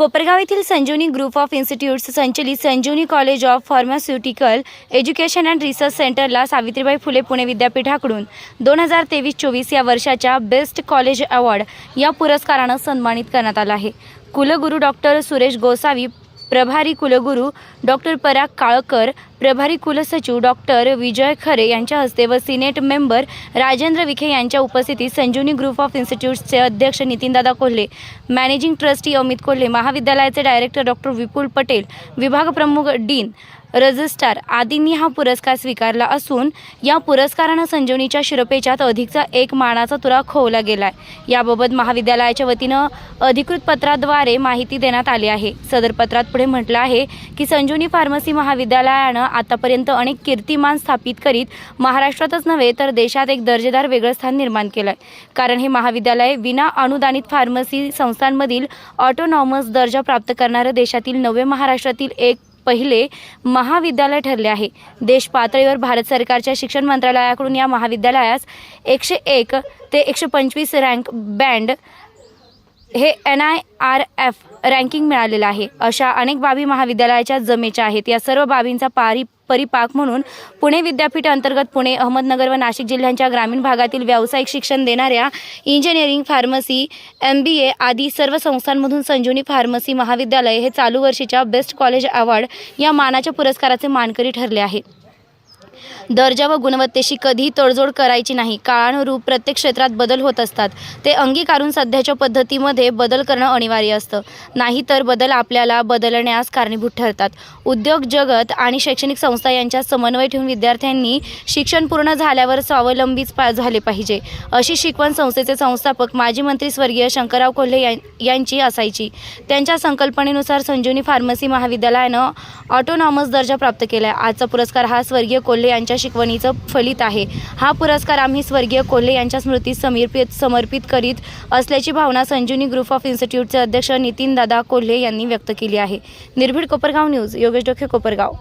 कोपरगाव येथील संजीवनी group of institutes संचलित Sanjivani college of pharmaceutical education and research सेंटरला सावित्रीबाई फुले पुणे विद्यापीठाकडून दोन हजार तेवीस चोवीस या वर्षाच्या बेस्ट कॉलेज अवॉर्ड या पुरस्कारानं सन्मानित करण्यात आला आहे. कुलगुरू डॉक्टर सुरेश गोसावी प्रभारी कुलगुरू डॉक्टर पराग काळकर प्रभारी कुलसचिव डॉक्टर विजय खरे यांच्या हस्ते व सिनेट मेंबर राजेंद्र विखे यांच्या उपस्थितीत संजीवनी ग्रुप ऑफ इन्स्टिट्यूट्सचे अध्यक्ष नितीनदादा कोल्हे मॅनेजिंग ट्रस्टी अमित कोल्हे महाविद्यालयाचे डायरेक्टर डॉक्टर विपुल पटेल विभाग प्रमुख डीन रजिस्ट्रार आदींनी हा पुरस्कार स्वीकारला असून या पुरस्कारानं संजीवनीच्या शिरपेच्यात अधिकचा एक मानाचा तुरा खोवला गेलाय. याबाबत महाविद्यालयाच्या वतीनं अधिकृत पत्राद्वारे माहिती देण्यात आली आहे. सदर पत्रात पुढे म्हटलं आहे की संजीवनी फार्मसी महाविद्यालयानं आतापर्यंत अनेक कीर्तिमान स्थापित करीत महाराष्ट्रातच नव्हे तर देशात एक दर्जेदार वेगळं स्थान निर्माण केलंय. कारण हे महाविद्यालय विना अनुदानित फार्मसी संस्थांमधील ऑटोनॉमस दर्जा प्राप्त करणारं देशातील नवे महाराष्ट्रातील एक पहिले महाविद्यालय ठरले आहे. देश पातळीवर भारत सरकारच्या शिक्षण मंत्रालयाकडून या महाविद्यालयास एकशे एक ते एकशे पंचवीस रँक बँड हे N I R F ranking मिळालेलं आहे. अशा अनेक बाबी महाविद्यालयाच्या जमेच्या आहेत. या सर्व बाबींचा पारी परिपाक म्हणून पुणे विद्यापीठ अंतर्गत पुणे अहमदनगर व नाशिक जिल्ह्यांच्या ग्रामीण भागातील व्यावसायिक शिक्षण देणाऱ्या engineering pharmacy M B A आदी सर्व संस्थांमधून संजीवनी फार्मसी महाविद्यालय हे चालू वर्षीच्या बेस्ट कॉलेज अवॉर्ड या मानाच्या पुरस्काराचे मानकरी ठरले आहे दर्जा व गुणवत्तेशी कधीही तडजोड करायची नाही. काळानुरूप प्रत्येक क्षेत्रात बदल होत असतात. ते अंगीकारून सध्याच्या पद्धतीमध्ये बदल करणं अनिवार्य असतं. नाहीतर बदल आपल्याला बदलण्यास कारणीभूत ठरतात. उद्योग जगत आणि शैक्षणिक संस्था यांच्यात समन्वय ठेवून विद्यार्थ्यांनी शिक्षण पूर्ण झाल्यावर स्वावलंबीच पा झाले पाहिजे. अशी शिकवण संस्थेचे संस्थापक माजी मंत्री स्वर्गीय शंकरराव कोल्हे यां- यांची असायची. त्यांच्या संकल्पनेनुसार संजीवनी फार्मसी महाविद्यालयानं ऑटोनॉमस दर्जा प्राप्त केला आहे आजचा पुरस्कार हा स्वर्गीय कोल्हे यांच्या शिकवणीचं फलित आहे. हा पुरस्कार आम्ही स्वर्गीय कोल्हे यांच्या स्मृतीस समर्पित समर्पित करीत असल्याची भावना संजीवनी ग्रुप ऑफ इन्स्टिट्यूटचे अध्यक्ष नितीन दादा कोल्हे यांनी व्यक्त केली आहे. निर्भीड कोपरगाव न्यूज योगेश डोखे कोपरगाव.